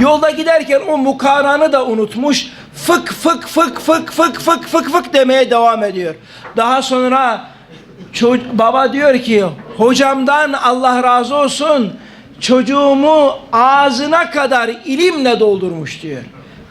Yolda giderken o mukaranı da unutmuş. Fık fık fık fık fık fık fık fık demeye devam ediyor. Daha sonra baba diyor ki hocamdan Allah razı olsun çocuğumu ağzına kadar ilimle doldurmuş diyor.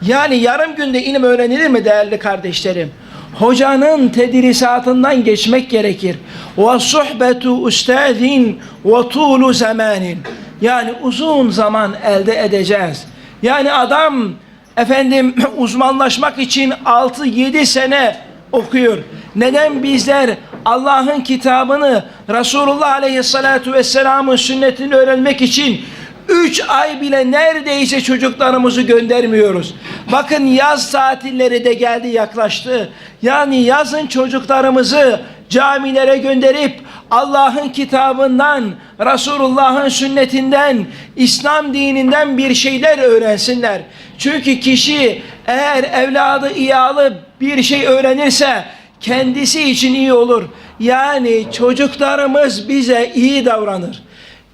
Yani yarım günde ilim öğrenilir mi değerli kardeşlerim? Hocanın tedrisatından geçmek gerekir. Ve suhbetu ustazin ve tulu zamanin. Yani uzun zaman elde edeceğiz. Yani adam efendim uzmanlaşmak için 6-7 sene okuyor. Neden bizler Allah'ın kitabını Resulullah Aleyhisselatü Vesselam'ın sünnetini öğrenmek için 3 ay bile neredeyse çocuklarımızı göndermiyoruz. Bakın yaz tatilleri de geldi yaklaştı. Yani yazın çocuklarımızı camilere gönderip Allah'ın kitabından, Resulullah'ın sünnetinden, İslam dininden bir şeyler öğrensinler. Çünkü kişi eğer evladı iyi alıp bir şey öğrenirse kendisi için iyi olur. Yani çocuklarımız bize iyi davranır.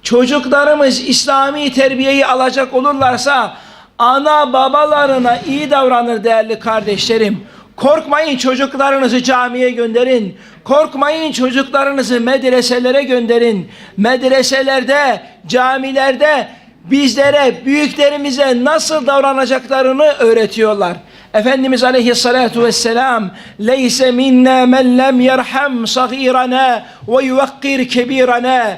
Çocuklarımız İslami terbiyeyi alacak olurlarsa ana babalarına iyi davranır değerli kardeşlerim. Korkmayın çocuklarınızı camiye gönderin. Korkmayın çocuklarınızı medreselere gönderin. Medreselerde, camilerde bizlere, büyüklerimize nasıl davranacaklarını öğretiyorlar. Efendimiz Aleyhissalatu vesselam leyse minna men lem yerham sagirana ve yuvakkir kebirana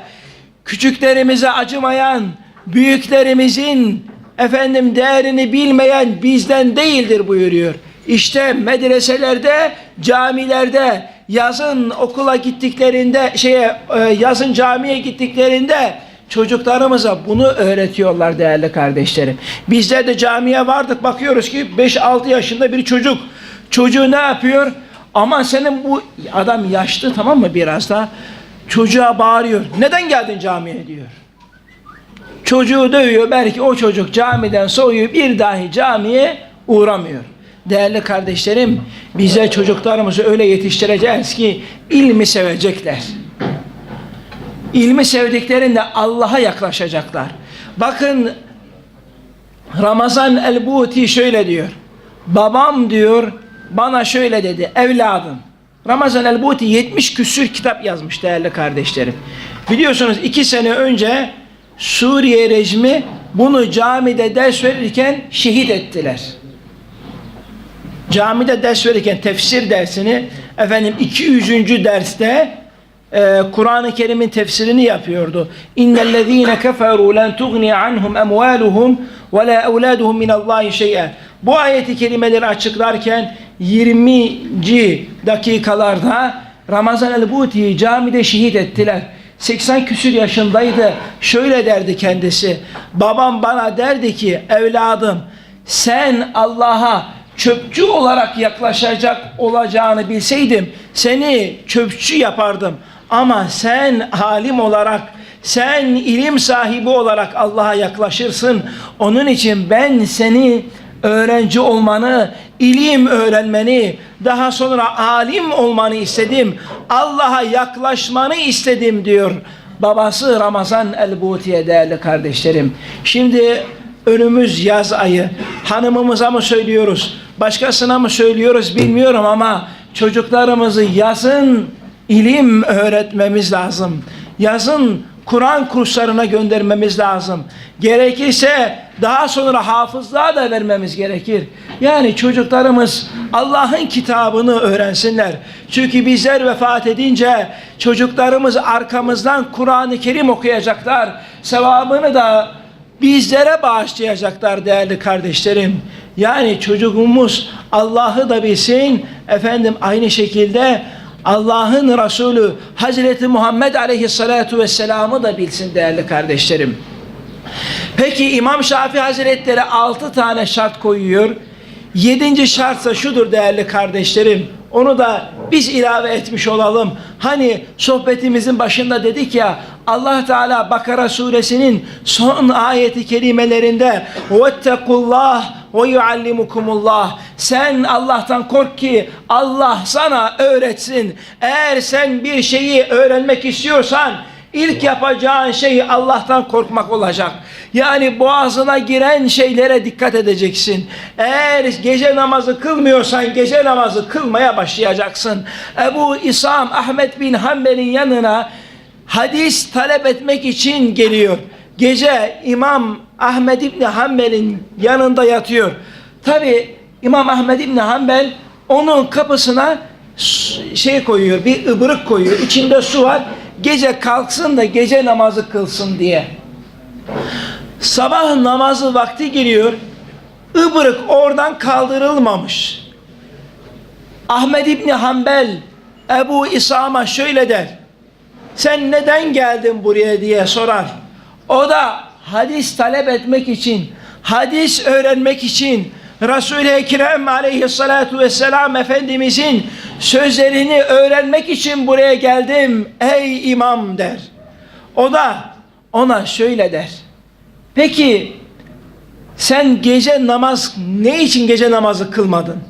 küçüklerimize acımayan, büyüklerimizin efendim değerini bilmeyen bizden değildir buyuruyor. İşte medreselerde, camilerde, yazın okula gittiklerinde, şeye e, yazın camiye gittiklerinde çocuklarımıza bunu öğretiyorlar değerli kardeşlerim. Bizler de camiye vardık bakıyoruz ki 5-6 yaşında bir çocuk. Çocuğu ne yapıyor? Aman senin bu adam yaşlı tamam mı biraz da çocuğa bağırıyor. Neden geldin camiye diyor. Çocuğu dövüyor. Belki o çocuk camiden soğuyor. Bir dahi camiye uğramıyor. Değerli kardeşlerim, bize çocuklarımızı öyle yetiştireceğiz ki ilmi sevecekler. İlmi sevdiklerinde Allah'a yaklaşacaklar. Bakın Ramazan el-Buti şöyle diyor. Babam diyor bana şöyle dedi. Evladım. Ramazan el-Buti 70 küsür kitap yazmış değerli kardeşlerim. Biliyorsunuz iki sene önce Suriye rejimi bunu camide ders verirken şehit ettiler. Camide ders verirken tefsir dersini efendim 200. derste e, Kur'an-ı Kerim'in tefsirini yapıyordu. İnnellezîne keferû len tughni anhum emvâluhum ve lâ evlâduhum minallâhi şey'e. Bu ayeti kelimeleri açıklarken 20. dakikalarda Ramazan el-Buti'yi camide şehit ettiler. 80 küsür yaşındaydı. Şöyle derdi kendisi. Babam bana derdi ki evladım sen Allah'a çöpçü olarak yaklaşacak olacağını bilseydim seni çöpçü yapardım. Ama sen alim olarak sen ilim sahibi olarak Allah'a yaklaşırsın. Onun için ben seni öğrenci olmanı, ilim öğrenmeni, daha sonra alim olmanı istedim. Allah'a yaklaşmanı istedim diyor. Babası Ramazan el-Buti'ye değerli kardeşlerim. Şimdi önümüz yaz ayı. Hanımımıza mı söylüyoruz, başkasına mı söylüyoruz bilmiyorum ama çocuklarımızı yazın ilim öğretmemiz lazım. Yazın Kur'an kurslarına göndermemiz lazım. Gerekirse daha sonra hafızlığa da vermemiz gerekir. Yani çocuklarımız Allah'ın kitabını öğrensinler. Çünkü bizler vefat edince çocuklarımız arkamızdan Kur'an-ı Kerim okuyacaklar. Sevabını da bizlere bağışlayacaklar değerli kardeşlerim. Yani çocuğumuz Allah'ı da bilsin, efendim aynı şekilde Allah'ın Resulü Hazreti Muhammed Aleyhisselatü Vesselam'ı da bilsin değerli kardeşlerim. Peki İmam Şafii Hazretleri altı tane şart koyuyor. Yedinci şartsa şudur değerli kardeşlerim. Onu da biz ilave etmiş olalım. Hani sohbetimizin başında dedik ya Allah Teala Bakara suresinin son ayeti kerimelerinde vettekullah ve yuallimukumullah sen Allah'tan kork ki Allah sana öğretsin. Eğer sen bir şeyi öğrenmek istiyorsan ilk yapacağın şey Allah'tan korkmak olacak. Yani boğazına giren şeylere dikkat edeceksin. Eğer gece namazı kılmıyorsan gece namazı kılmaya başlayacaksın. Ebu İsam Ahmet bin Hanbel'in yanına hadis talep etmek için geliyor. Gece İmam Ahmed İbni Hanbel'in yanında yatıyor. Tabi İmam Ahmed İbni Hanbel onun kapısına şey koyuyor, bir ıbırık koyuyor. İçinde su var. Gece kalksın da gece namazı kılsın diye. Sabah namazı vakti geliyor. Ibırık oradan kaldırılmamış. Ahmed İbni Hanbel Ebu İsa'ma şöyle der. Sen neden geldin buraya diye sorar. O da hadis talep etmek için, hadis öğrenmek için Resul-i Ekrem aleyhissalatu vesselam Efendimizin sözlerini öğrenmek için buraya geldim ey imam der. O da ona şöyle der. Peki sen gece namaz ne için gece namazı kılmadın?